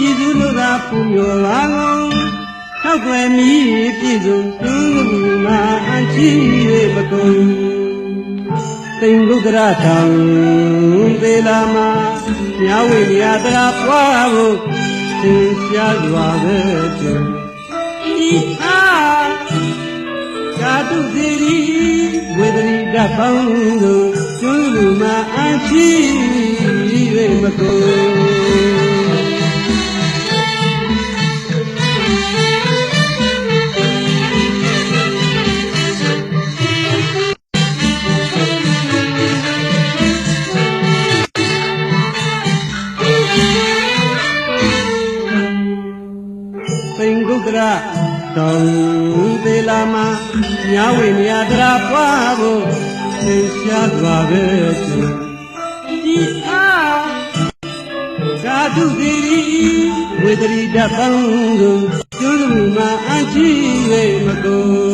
ရည်သူတို့သာပူမျိုးလာကုန်ထောက်ွယ်မိပြည့်စုံသူမှာအချီ၍ပကုန်တိမ်ဘုဒ္ဓရထံသေလာမှာမြဝိညာတရာပွားဖို့သင်ရှားစွာပဲကျင်ဤအားကာတုစီရီဝေဒရိတပေါင်းတို့ကျွန်းလူမှာအချီ၍မကုန် တောင်သေးလာမှာညာဝိညာတရာပွားဖို့သင်ရှားသွားပဲသူဒီအားကာတုတိရိဝေဒရိတပံကိုကျွန်းလူမှာအချီ၍မကုန်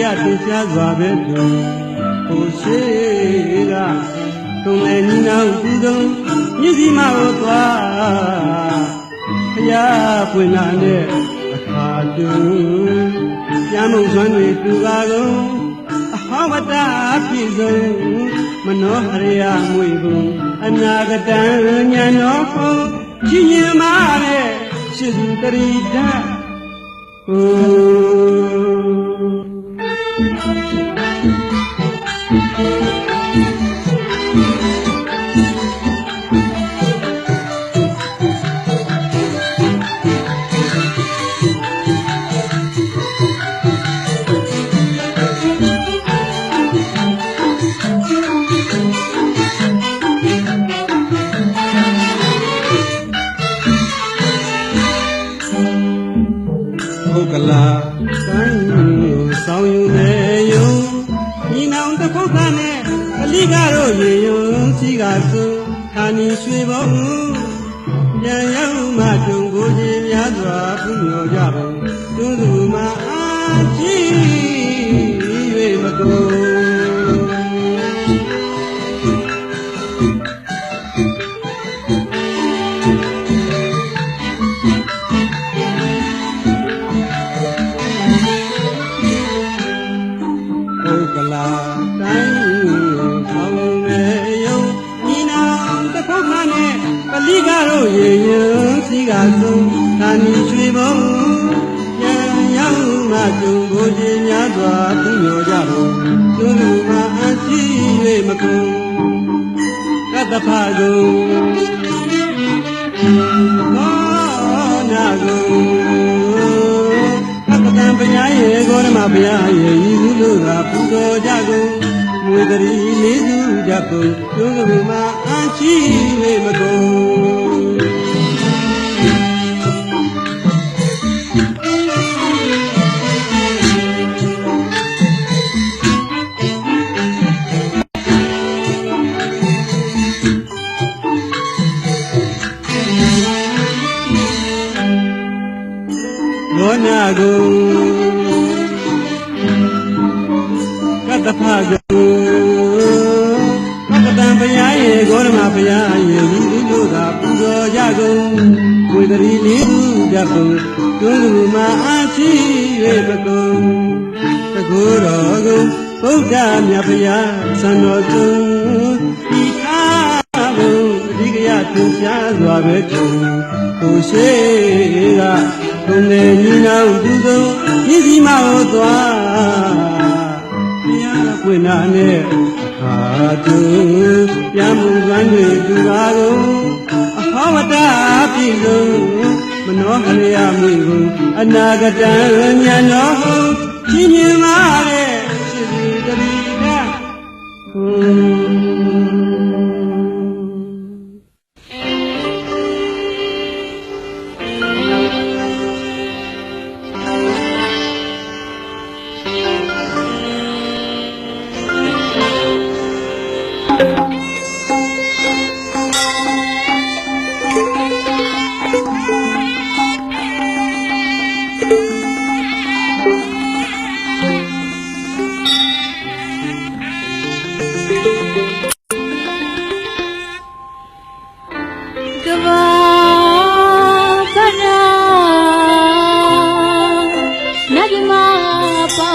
အဓိကရသင်ရှားစွာပဲသူဟိုရှိကတုံးလည်းညီနောင်သူဆုံးမြစ်စီမကိုသွားဘုရားပွင့်လာတဲ့အခါတူရမုံစွမ်းတွေတူပါကုန်အဟောဝတ္တပြည့်စုံမနောဟရိယမွေကုန်အနာဂတံညာနောဟောကြီးရင်မာတဲ့ရှိစုတရိဒဟိုဟု တ်ကလားတိုင်းကိုဆောင်ယူနေယုံညီနောင်တစ်ခုကနဲ့အလိကတော့ရေယုံစီကဆိုခါနီရွှေဘုံပြန်ရောက်မှတုံကိုကြီးများစွာပူမျောကြပါတွန်းသူမှာ တိုင်းဆောင်နေယုံညီနောင်တစ်ခုမှနဲ့ပလိကတော့ရေရင်စီကဆုံးသာနီရွှေဘုံပြန်ရောက်မှကျုံကိုကြီးများစွာသူမျောကြဖို့သူလူမှအရှိ၍မကုန်ကတ္တဖကုံကော မဘုရားရေဤသူတို့ကပူတော်ကြကုန်မွေတရီလေးစုကြကုန်ကျိုးကဘုမှာအချီဝေမကုန်ဘောနာကုန် ကတ္တဖကုကတ္တတံဘုရားရေဂေါရမဘုရားရေဤသူတို့ကပူတော်ကြကုန်ဝေတရီလေးခုကြကုန်တွန်းလူမှာအာရှိ၍ပကုန်တကူတော်ကုဗုဒ္ဓမြတ်ဘုရားသံတော်သူဤထားဘုံအဓိကရသင်ရှားစွာပဲတုံကိုရှိကုံနေညီနောင်သူသုံးဤစီမကိုသွားဘုရား ပွင့်နာနဲ့အခါတူပြန်မှုကမ်းတွေတူပါကုန်အဟောဝတ္တပြည့်စုံမနောဟရိယမွေကုန်အနာဂတံညာနောဟုတ်ချင်းမြင်ပါတဲ့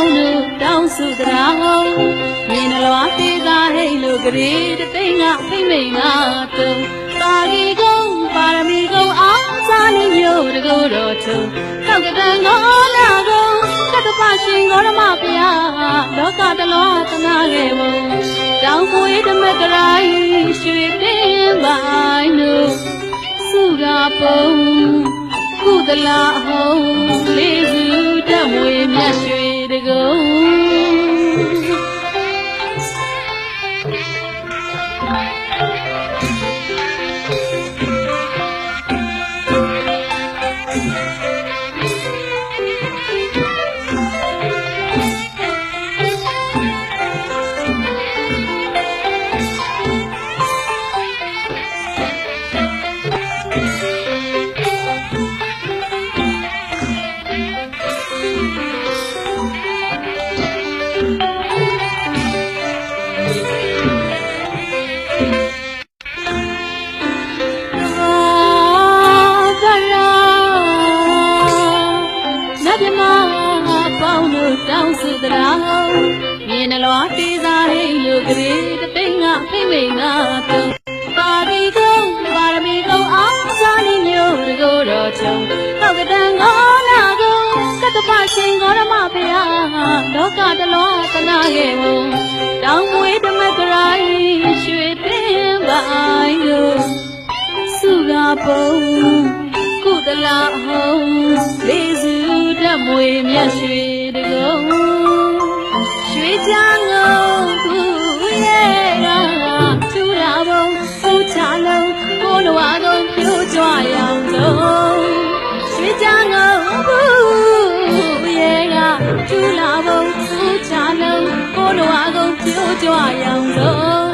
င်းတို့တောင်းစုတရာဟောမြင်လွားသေးသာဟိတ်လို့ကလေးတသိန်းကဖိမ့်မိန်ကတုံပါရီကုန်းပါရမီကုန်းအောင်စားနေမျိုးတကူတော်ထုံတောက်ကတန်ကောလာကုန်းကတ္တပရှင်ဂေါရမဖျားလောကတလောသနာခဲ့ဘုံတောင်းကိုဓမ္မကရိုင်းရွှေတင်ပိုင်းတို့စုရာပုံကုသလာဟုံးလေးစုတက်မွေမြတ်ရွှေ တ င်းတို့တောင်းစုတရာမြင်လွားတေးစားဟိလူကလေးတသိန်းကဖိမိန်ကတုံပါရီကုန်းပါရမီကုန်းအောင်စားနေမျိုးတကိုယ်တော်ချုံတောက်ကတန်ကောလာကုန်းကတ္တပရှင်ဂေါရမဖျားလောကတလောသနာခဲ့ဘုံတောင်းမွေးဓမ္မကရိုင်းရွှေတင်ပိုင်းတို့စုရာပုံကုသလာဟုံးလေးစုတတ်မွေမြတ်ရွှေတကုံရွှေ ချငုံသူရဲ့ရာသူလာပုံသူချလုံးကိုလိုအကုန်ပြိုးကြွရအောင်ဆုံး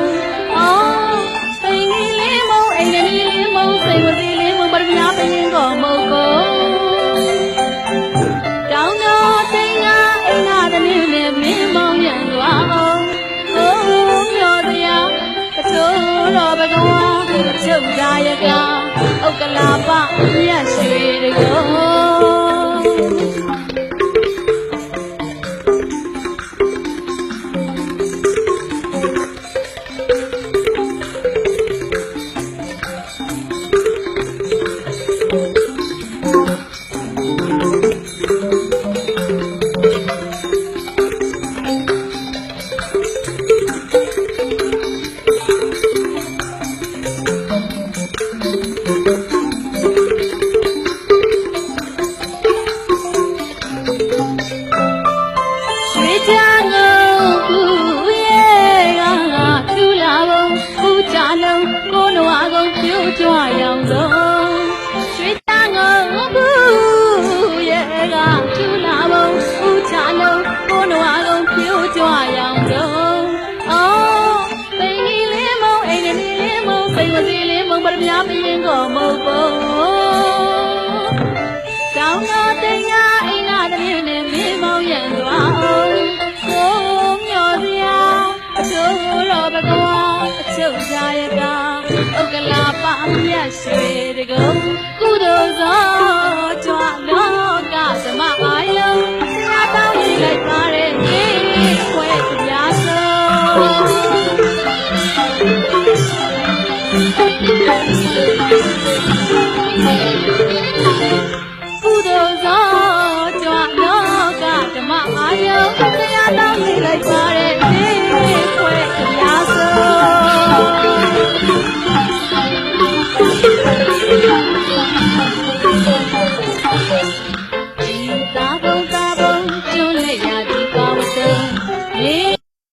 က္ကလာပမြတ်ရွှေတကောရွှေ လေးမုံပရမညာပြင်းကိုမုံပုံတောင်းတော်တင်ရအိမ်နာတည်းနဲ့မင်းမောင်ရံသွားအောင်ကိုမျောစရာအကျိုးတော်ဘဂဝါအချုပ်ကြရကဥက္ကလာပမြတ်ရွှေတကုံကုသိုလ်သော